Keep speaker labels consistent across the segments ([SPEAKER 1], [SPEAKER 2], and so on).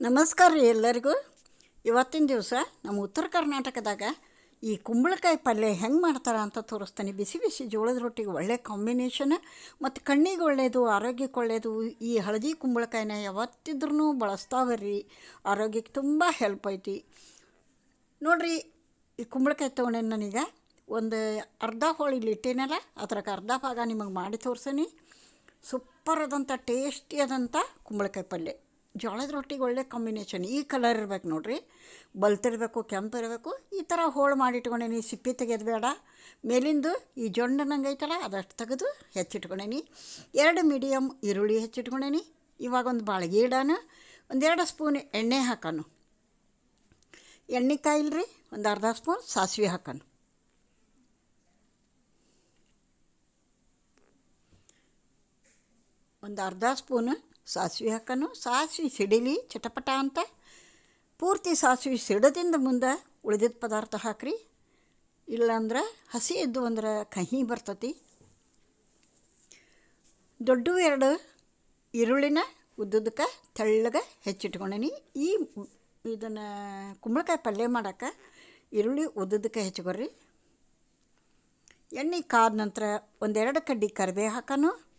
[SPEAKER 1] ನಮಸ್ಕಾರ ರೀ ಎಲ್ಲರಿಗೂ. ಇವತ್ತಿನ ದಿವಸ ನಮ್ಮ ಉತ್ತರ ಕರ್ನಾಟಕದಾಗ ಈ ಕುಂಬಳಕಾಯಿ ಪಲ್ಯ ಹೆಂಗೆ ಮಾಡ್ತಾರೆ ಅಂತ ತೋರಿಸ್ತೀನಿ. ಬಿಸಿ ಬಿಸಿ ಜೋಳದ ರೊಟ್ಟಿಗೆ ಒಳ್ಳೆ ಕಾಂಬಿನೇಷನ್ ಮತ್ತು ಕಣ್ಣಿಗೆ ಒಳ್ಳೆಯದು ಆರೋಗ್ಯಕ್ಕೆ ಒಳ್ಳೆಯದು ಈ ಹಳದಿ ಕುಂಬಳಕಾಯಿನ ಯಾವತ್ತಿದ್ರೂ ಬಳಸ್ತಾವೆ ರೀ. ಆರೋಗ್ಯಕ್ಕೆ ತುಂಬ ಹೆಲ್ಪ್ ಐತಿ. ನೋಡಿರಿ, ಈ ಕುಂಬಳಕಾಯಿ ತೊಗೊಂಡೇನು ನನಗೆ ಒಂದು ಅರ್ಧ ಹೋಳಿ ಇಟ್ಟೇನಲ್ಲ ಅದ್ರಾಗ ಅರ್ಧ ಭಾಗ ನಿಮಗೆ ಮಾಡಿ ತೋರಿಸ್ತೀನಿ ಸೂಪರ್ ಆದಂಥ ಟೇಸ್ಟಿ ಆದಂಥ ಕುಂಬಳಕಾಯಿ ಪಲ್ಯ. ಜೋಳದ ರೊಟ್ಟಿಗೆ ಒಳ್ಳೆ ಕಾಂಬಿನೇಷನ್ ಈ ಕಲರ್ ಇರ್ಬೇಕು ನೋಡ್ರಿ. ಬಲ್ತಿರಬೇಕು ಕೆಂಪು ಇರಬೇಕು, ಈ ಥರ ಹೋಳು ಮಾಡಿಟ್ಕೊಂಡೇನಿ ಸಿಪ್ಪೆ ತೆಗೆದು ಬೇಡ. ಮೇಲಿಂದು ಈ ಜೊಂಡು ನಂಗೆ ಐತಲ್ಲ, ಅದಷ್ಟು ತೆಗೆದು ಹೆಚ್ಚಿಟ್ಕೊಂಡೇನಿ ಎರಡು ಮೀಡಿಯಮ್ ಈರುಳ್ಳಿ ಹೆಚ್ಚಿಟ್ಕೊಂಡೇನಿ ಇವಾಗ ಒಂದು ಬಾಳಿಗೆ ಇಡಾನು ಒಂದೆರಡು ಸ್ಪೂನ್ ಎಣ್ಣೆ ಹಾಕೋನು. ಎಣ್ಣೆ ಕಾಯಿಲ್ರಿ, ಒಂದು ಅರ್ಧ ಸ್ಪೂನ್ ಸಾಸಿವೆ ಹಾಕೋನು. ಒಂದು ಅರ್ಧ ಸ್ಪೂನು ಸಾಸಿವೆ ಹಾಕೋನು. ಸಾಸಿವೆ ಸಿಡಿಲಿ ಚಟಪಟ ಅಂತ. ಪೂರ್ತಿ ಸಾಸಿವೆ ಸಿಡದಿಂದ ಮುಂದೆ ಉಳಿದಿದ್ದ ಪದಾರ್ಥ ಹಾಕ್ರಿ. ಇಲ್ಲಾಂದ್ರೆ ಹಸಿ ಇದ್ದು ಅಂದ್ರೆ ಕಹಿ ಬರ್ತತಿ. ದೊಡ್ಡ ಎರಡು ಈರುಳ್ಳಿನ ಉದ್ದುದಕ್ಕೆ ತೆಳ್ಳಗೆ ಹೆಚ್ಚಿಟ್ಕೊಂಡೀನಿ. ಈ ಇದನ್ನು ಕುಂಬಳಕಾಯಿ ಪಲ್ಯ ಮಾಡೋಕ್ಕೆ ಈರುಳ್ಳಿ ಉದ್ದುದಕ್ಕೆ ಹೆಚ್ಚಿಕೊರ್ರಿ ಎಣ್ಣೆ ಕಾದ ನಂತರ ಒಂದೆರಡು ಕಡ್ಡಿ ಕರಿಬೇವು ಹಾಕೋನು.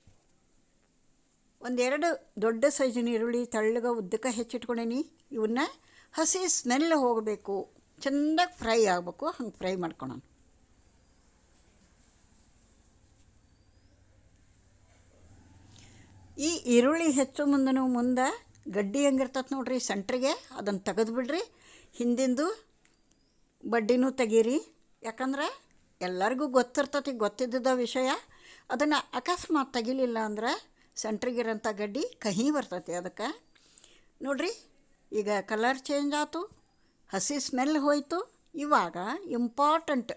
[SPEAKER 1] ಒಂದೆರಡು ದೊಡ್ಡ ಸೈಜಿನ ಈರುಳ್ಳಿ ತಳ್ಳಗ ಉದ್ದಕ್ಕೆ ಹೆಚ್ಚಿಟ್ಕೊಂಡೇನಿ. ಇವನ್ನ ಹಸಿ ಸ್ಮೆಲ್ ಹೋಗಬೇಕು. ಚೆನ್ನಾಗಿ ಫ್ರೈ ಆಗಬೇಕು. ಹಂಗೆ ಫ್ರೈ ಮಾಡ್ಕೊಳೋಣ. ಈ ಈರುಳ್ಳಿ ಹೆಚ್ಚು ಮುಂದನು ಮುಂದೆ ಗಡ್ಡಿ ಹೆಂಗಿರ್ತೈತೆ ನೋಡ್ರಿ ಸೆಂಟ್ರಿಗೆ ಅದನ್ನು ತೆಗೆದು ಬಿಡ್ರಿ. ಹಿಂದಿಂದು ಬಡ್ಡಿನೂ ತೆಗೀರಿ. ಯಾಕಂದ್ರೆ ಎಲ್ಲರಿಗೂ ಗೊತ್ತಿರ್ತತಿ ಗೊತ್ತಿದ್ದ ವಿಷಯ. ಅದನ್ನು ಅಕಸ್ಮಾತ್ ತೆಗಿಲಿಲ್ಲ ಅಂದ್ರೆ ಸೆಂಟ್ರಿಗಿರೋಂಥ ಗಡ್ಡಿ ಕಹಿ ಬರ್ತೈತಿ ಅದಕ್ಕೆ. ನೋಡ್ರಿ, ಈಗ ಕಲರ್ ಚೇಂಜ್ ಆಯ್ತು, ಹಸಿ ಸ್ಮೆಲ್ ಹೋಯಿತು. ಇವಾಗ ಇಂಪಾರ್ಟೆಂಟ್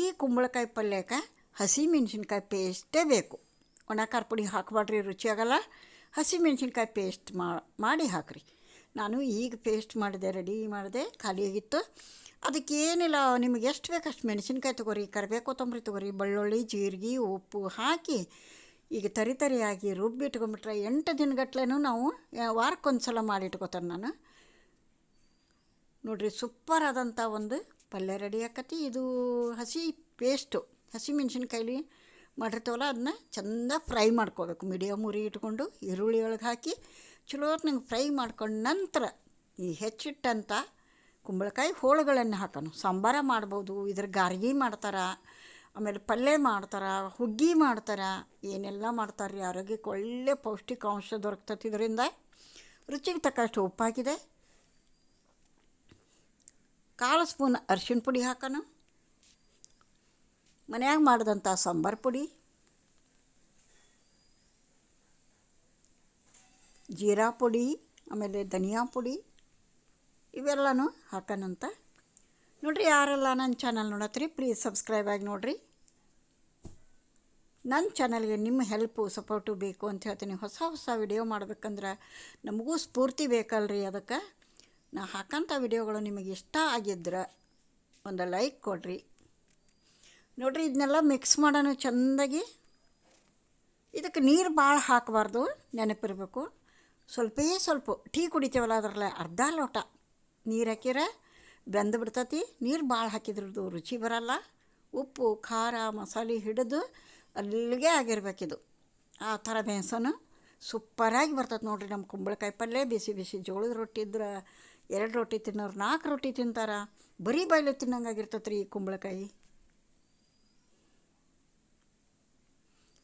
[SPEAKER 1] ಈ ಕುಂಬಳಕಾಯಿ ಪಲ್ಯಕ್ಕೆ ಹಸಿ ಮೆಣಸಿನ್ಕಾಯಿ ಪೇಸ್ಟೇ ಬೇಕು. ಒಣ ಖಾರ ಪುಡಿ ಹಾಕಬಾಡ್ರಿ ರುಚಿಯಾಗಲ್ಲ ಹಸಿ ಮೆಣಸಿನ್ಕಾಯಿ ಪೇಸ್ಟ್ ಮಾಡಿ ಹಾಕಿರಿ. ನಾನು ಈಗ ಪೇಸ್ಟ್ ಮಾಡಿದೆ ರೆಡಿ ಮಾಡಿದೆ ಖಾಲಿಯಾಗಿತ್ತು ಅದಕ್ಕೇನಿಲ್ಲ, ನಿಮಗೆ ಎಷ್ಟು ಬೇಕು ಅಷ್ಟು ಮೆಣಸಿನ್ಕಾಯಿ ತೊಗೊರಿ, ಕರಿಬೇವು ಕೊತ್ತಂಬರಿ ತೊಗೊರಿ, ಬೆಳ್ಳುಳ್ಳಿ, ಜೀರಿಗೆ, ಉಪ್ಪು ಹಾಕಿ ಈಗ ತರಿ ತರಿಯಾಗಿ ರುಬ್ಬಿಟ್ಕೊಂಬಿಟ್ರೆ ಎಂಟು ದಿನಗಟ್ಲೆನೂ ನಾವು ವಾರಕ್ಕೊಂದು ಸಲ ಮಾಡಿಟ್ಕೋತಾರೆ ನಾನು. ನೋಡಿರಿ ಸೂಪರ್ ಆದಂಥ ಒಂದು ಪಲ್ಯ ರೆಡಿ ಆಕತಿ. ಇದು ಹಸಿ ಪೇಸ್ಟು, ಹಸಿ ಮೆಣಸಿನ್ಕಾಯಿ ಮಾಡಿರ್ತೀವಲ್ಲ, ಅದನ್ನ ಚಂದ ಫ್ರೈ ಮಾಡ್ಕೋಬೇಕು. ಮೀಡಿಯಮ್ ಉರಿ ಇಟ್ಕೊಂಡು ಈರುಳ್ಳಿ ಒಳಗೆ ಹಾಕಿ, ಚಲೋ ನಂಗೆ ಫ್ರೈ ಮಾಡ್ಕೊಂಡು ನಂತರ ಈ ಹೆಚ್ಚಿಟ್ಟಂಥ ಕುಂಬಳಕಾಯಿ ಹೋಳುಗಳನ್ನು ಹಾಕೋಣ. ಸಾಂಬಾರ ಮಾಡ್ಬೋದು, ಇದ್ರ ಗಾರ್ಗಿ ಮಾಡ್ತಾರೆ. ಆಮೇಲೆ ಪಲ್ಯ ಮಾಡ್ತಾರೆ, ಹುಗ್ಗಿ ಮಾಡ್ತಾರೆ, ಏನೆಲ್ಲ ಮಾಡ್ತಾರೆ ರೀ ಆರೋಗ್ಯಕ್ಕೆ ಒಳ್ಳೆ ಪೌಷ್ಟಿಕಾಂಶ ದೊರಕ್ತತಿ ಇದರಿಂದ. ರುಚಿಗೆ ತಕ್ಕಷ್ಟು ಉಪ್ಪಾಗಿದೆ. ಕಾಳು ಸ್ಪೂನ್ ಅರ್ಶಿಣ ಪುಡಿ ಹಾಕೋಣ. ಮನ್ಯಾಗ ಮಾಡಿದಂಥ ಸಾಂಬಾರು ಪುಡಿ. ಜೀರಾ ಪುಡಿ, ಆಮೇಲೆ ಧನಿಯಾ ಪುಡಿ, ಇವೆಲ್ಲನೂ ಹಾಕೋಣಂತ. ನೋಡಿರಿ ಯಾರೆಲ್ಲ ನನ್ನ ಚಾನಲ್ ನೋಡತ್ರಿ ಪ್ಲೀಸ್ ಸಬ್ಸ್ಕ್ರೈಬ್ ಆಗಿ ನೋಡಿರಿ. ನನ್ನ ಚಾನಲ್ಗೆ ನಿಮ್ಮ ಹೆಲ್ಪು, ಸಪೋರ್ಟು ಬೇಕು ಅಂತ ಹೇಳ್ತೀನಿ. ಹೊಸ ಹೊಸ ವಿಡಿಯೋ ಮಾಡ್ಬೇಕಂದ್ರೆ ನಮಗೂ ಸ್ಫೂರ್ತಿ ಬೇಕಲ್ರಿ ಅದಕ್ಕೆ. ನಾ ಹಾಕೋಂಥ ವಿಡಿಯೋಗಳು ನಿಮಗೆ ಇಷ್ಟ ಆಗಿದ್ರೆ ಒಂದು ಲೈಕ್ ಕೊಡ್ರಿ. ನೋಡಿರಿ, ಇದನ್ನೆಲ್ಲ ಮಿಕ್ಸ್ ಮಾಡೋಣ ಚೆಂದಾಗಿ. ಇದಕ್ಕೆ ನೀರು ಭಾಳ ಹಾಕಬಾರ್ದು, ನೆನಪಿರಬೇಕು. ಸ್ವಲ್ಪೇ ಸ್ವಲ್ಪ ಟೀ ಕುಡಿತೀವಲ್ಲ, ಅದರಲ್ಲೇ ಅರ್ಧ ಲೋಟ ನೀರು ಹಾಕಿರ ಬೆಂದು ಬಿಡ್ತತಿ. ನೀರು ಭಾಳ ಹಾಕಿದ್ರದ್ದು ರುಚಿ ಬರಲ್ಲ. ಉಪ್ಪು, ಖಾರ, ಮಸಾಲೆ ಹಿಡಿದು ಅಲ್ಲಿಗೆ ಇದು ಆ ಥರ ಬೇಸನ ಸೂಪರಾಗಿ ಬರ್ತದೆ ನೋಡಿರಿ ನಮ್ಮ ಕುಂಬಳಕಾಯಿ ಪಲ್ಯ. ಬಿಸಿ ಬಿಸಿ ಜೋಳದ ರೊಟ್ಟಿ ಇದ್ರೆ ಎರಡು ರೊಟ್ಟಿ ತಿನ್ನೋರು ನಾಲ್ಕು ರೊಟ್ಟಿ ತಿಂತಾರೆ. ಬರೀ ಬಾಯ್ಲೆ ತಿನ್ನಂಗಾಗಿರ್ತೈತೆ ರೀ ಈ ಕುಂಬಳಕಾಯಿ.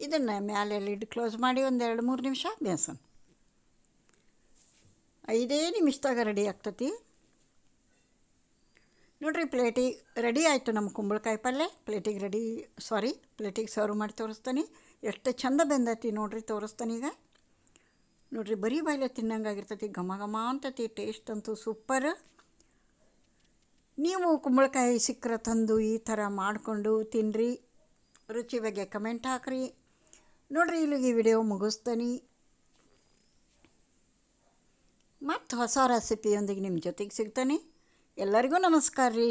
[SPEAKER 1] ಇದನ್ನು ಮ್ಯಾಲೆ ಲಿಡ್ ಕ್ಲೋಸ್ ಮಾಡಿ ಒಂದು ಎರಡು ಮೂರು ನಿಮಿಷ ಬೇಸನ್. ಐದೇ ನಿಮಿಷದಾಗ ರೆಡಿ ಆಗ್ತತಿ. ನೋಡಿರಿ ಪ್ಲೇಟಿಗೆ ರೆಡಿ ಆಯಿತು ನಮ್ಮ ಕುಂಬಳಕಾಯಿ ಪಲ್ಯ ಪ್ಲೇಟಿಗೆ ರೆಡಿ ಸಾರಿ ಪ್ಲೇಟಿಗೆ ಸರ್ವ್ ಮಾಡಿ ತೋರಿಸ್ತಾನೆ. ಎಷ್ಟು ಚಂದ ಬೆಂದೈತಿ ನೋಡ್ರಿ, ತೋರಿಸ್ತಾನೆ ಈಗ. ನೋಡಿರಿ, ಬರೀ ಬಾಯ್ಲೆ ತಿನ್ನಂಗಾಗಿರ್ತೈತಿ ಘಮ ಘಮ ಅಂತತಿ ಟೇಸ್ಟ್ ಅಂತೂ ಸೂಪರ್ ನೀವು ಕುಂಬಳಕಾಯಿ ಸಿಕ್ಕರೆ ತಂದು ಈ ಥರ ಮಾಡಿಕೊಂಡು ತಿನ್ನಿರಿ ರುಚಿ ಬಗ್ಗೆ ಕಮೆಂಟ್ ಹಾಕ್ರಿ. ನೋಡ್ರಿ, ಇಲ್ಲಿಗೆ ವಿಡಿಯೋ ಮುಗಿಸ್ತಾನೆ. ಮತ್ತು ಹೊಸ ರೆಸಿಪಿಯೊಂದಿಗೆ ನಿಮ್ಮ ಜೊತೆಗೆ ಸಿಗ್ತಾನೆ. ಎಲ್ಲರಿಗೂ ನಮಸ್ಕಾರ ರೀ